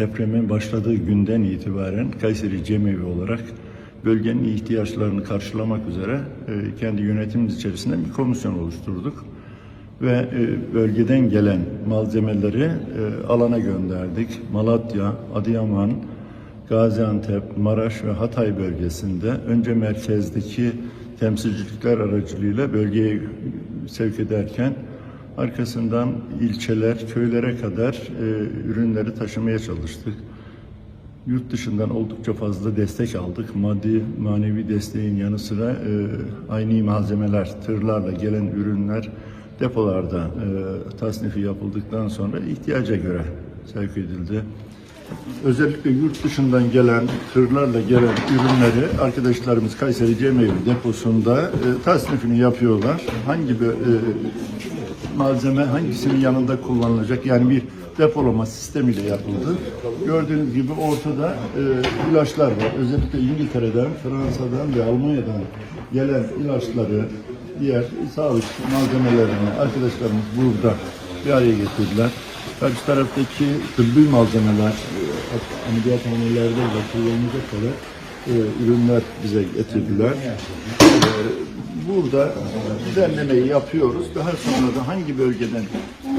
depremin başladığı günden itibaren Kayseri Cemevi olarak bölgenin ihtiyaçlarını karşılamak üzere e, kendi yönetimimiz içerisinde bir komisyon oluşturduk. Ve e, bölgeden gelen malzemeleri e, alana gönderdik. Malatya, Adıyaman, Gaziantep, Maraş ve Hatay bölgesinde önce merkezdeki temsilcilikler aracılığıyla bölgeye sevk ederken arkasından ilçeler, köylere kadar e, ürünleri taşımaya çalıştık. Yurt dışından oldukça fazla destek aldık. Maddi, manevi desteğin yanı sıra e, aynı malzemeler, tırlarla gelen ürünler depolarda e, tasnifi yapıldıktan sonra ihtiyaca göre sevk edildi. Özellikle yurt dışından gelen, tırlarla gelen ürünleri arkadaşlarımız Kayseri Cemevi deposunda e, tasnifini yapıyorlar. Hangi bir, e, malzeme hangisinin yanında kullanılacak yani bir depolama sistemiyle yapıldı. Gördüğünüz gibi ortada e, ilaçlar var. Özellikle İngiltere'den, Fransa'dan ve Almanya'dan gelen ilaçları, diğer sağlık malzemelerini arkadaşlarımız burada bir araya getirdiler. Karşı taraftaki tıbbi malzemeler, e, ameliyathanelerde de kullanılacak kadar e, ürünler bize getirdiler. E, burada düzenlemeyi yapıyoruz. Daha sonra da hangi bölgeden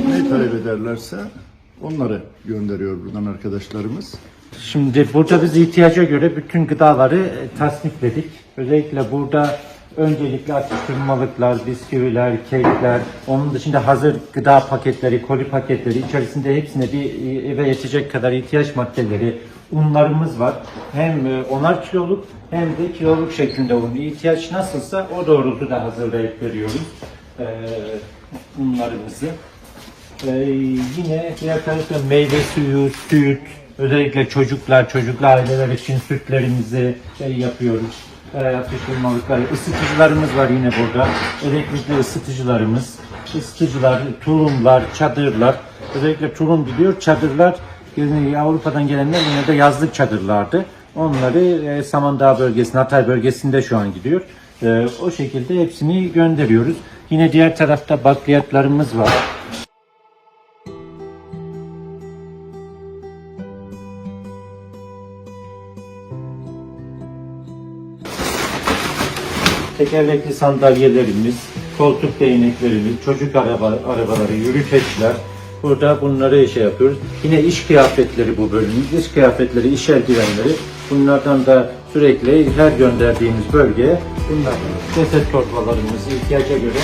ne talep ederlerse onları gönderiyor buradan arkadaşlarımız. Şimdi burada biz ihtiyaca göre bütün gıdaları e, tasnifledik. Özellikle burada öncelikle atıştırmalıklar, bisküviler, kekler, onun dışında hazır gıda paketleri, koli paketleri içerisinde hepsine bir e, eve yetecek kadar ihtiyaç maddeleri, unlarımız var. Hem e, onar kiloluk hem de kiloluk şeklinde un. İhtiyaç nasılsa o doğrultuda hazırlayıp veriyoruz e, unlarımızı. Ee, yine diğer tarafta meyve suyu, süt, özellikle çocuklar, çocuklu aileler için sütlerimizi şey yapıyoruz. E, atıştırmalıklar, ısıtıcılarımız var yine burada. Elektrikli ısıtıcılarımız, ısıtıcılar, tulumlar, çadırlar. Özellikle tulum gidiyor, çadırlar Avrupa'dan gelenler yine de yazlık çadırlardı. Onları e, Samandağ bölgesinde, Hatay bölgesinde şu an gidiyor. E, o şekilde hepsini gönderiyoruz. Yine diğer tarafta bakliyatlarımız var. tekerlekli sandalyelerimiz, koltuk değneklerimiz, çocuk araba, arabaları, yürüteçler. Burada bunları şey yapıyoruz. Yine iş kıyafetleri bu bölümümüz. İş kıyafetleri, iş eldivenleri. Bunlardan da sürekli her gönderdiğimiz bölgeye bunlar ceset torbalarımız ihtiyaca göre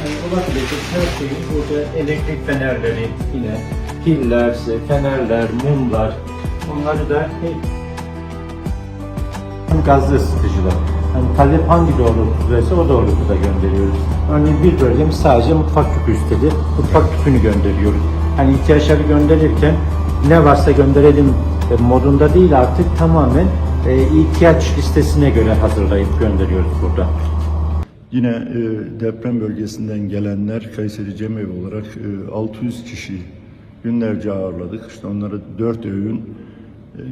yani olabilecek her şeyi burada elektrik fenerleri yine piller, fenerler, mumlar onları da gazlı ısıtıcılar. Yani talep hangi doğrultudaysa o doğrultuda gönderiyoruz. Örneğin bir bölgemiz sadece mutfak tüpü istedi. Mutfak tüpünü gönderiyoruz. Hani ihtiyaçları gönderirken ne varsa gönderelim e, modunda değil artık tamamen e, ihtiyaç listesine göre hazırlayıp gönderiyoruz burada. Yine e, deprem bölgesinden gelenler Kayseri Cemevi olarak e, 600 kişi günlerce ağırladık. İşte onlara 4 öğün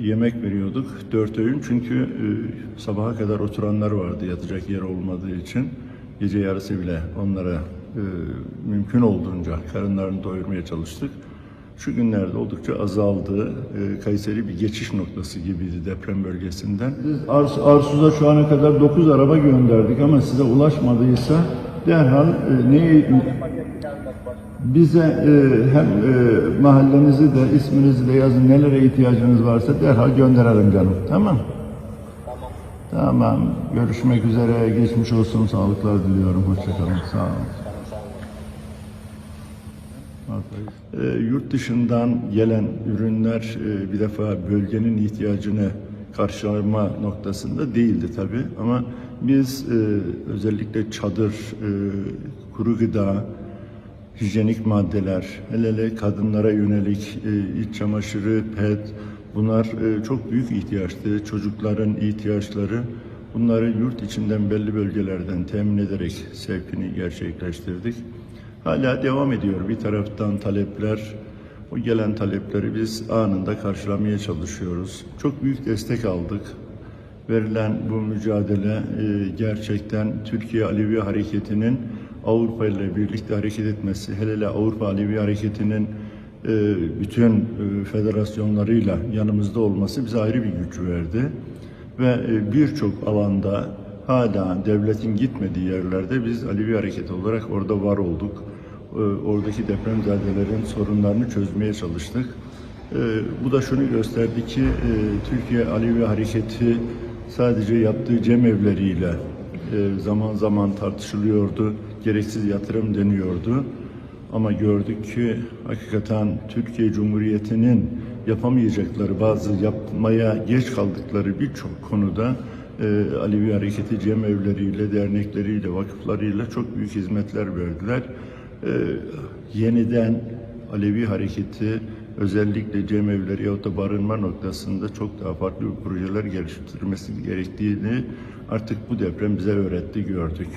yemek veriyorduk. 4 öğün çünkü e, sabaha kadar oturanlar vardı yatacak yer olmadığı için. Gece yarısı bile onlara e, mümkün olduğunca karınlarını doyurmaya çalıştık. Şu günlerde oldukça azaldı. E, Kayseri bir geçiş noktası gibiydi deprem bölgesinden. Ars Arsuz'a şu ana kadar 9 araba gönderdik ama size ulaşmadıysa derhal e, neyi bize e, hem e, mahallenizi de isminizi de yazın nelere ihtiyacınız varsa derhal gönderelim canım. Tamam? Tamam. Görüşmek üzere. Geçmiş olsun. Sağlıklar diliyorum. Hoşçakalın. Sağ olun. E, yurt dışından gelen ürünler e, bir defa bölgenin ihtiyacını karşılama noktasında değildi tabi ama biz e, özellikle çadır, e, kuru gıda, hijyenik maddeler, hele hele kadınlara yönelik e, iç çamaşırı, pet bunlar e, çok büyük ihtiyaçtı. Çocukların ihtiyaçları bunları yurt içinden belli bölgelerden temin ederek sevkini gerçekleştirdik. Hala devam ediyor bir taraftan talepler. O gelen talepleri biz anında karşılamaya çalışıyoruz. Çok büyük destek aldık. Verilen bu mücadele e, gerçekten Türkiye Alevi Hareketi'nin Avrupa ile birlikte hareket etmesi, hele hele Avrupa Alevi Hareketi'nin e, bütün e, federasyonlarıyla yanımızda olması bize ayrı bir güç verdi. Ve e, birçok alanda hala devletin gitmediği yerlerde biz Alevi Hareketi olarak orada var olduk. E, Oradaki depremzedelerin sorunlarını çözmeye çalıştık. E, Bu da şunu gösterdi ki e, Türkiye Alevi Hareketi sadece yaptığı cemevleriyle zaman zaman tartışılıyordu, gereksiz yatırım deniyordu. Ama gördük ki hakikaten Türkiye Cumhuriyeti'nin yapamayacakları bazı yapmaya geç kaldıkları birçok konuda e, Alevi Hareketi cemevleriyle, dernekleriyle, vakıflarıyla çok büyük hizmetler verdiler. E, yeniden Alevi Hareketi özellikle cemevleri yahut da barınma noktasında çok daha farklı projeler geliştirmesi gerektiğini artık bu deprem bize öğretti, gördük.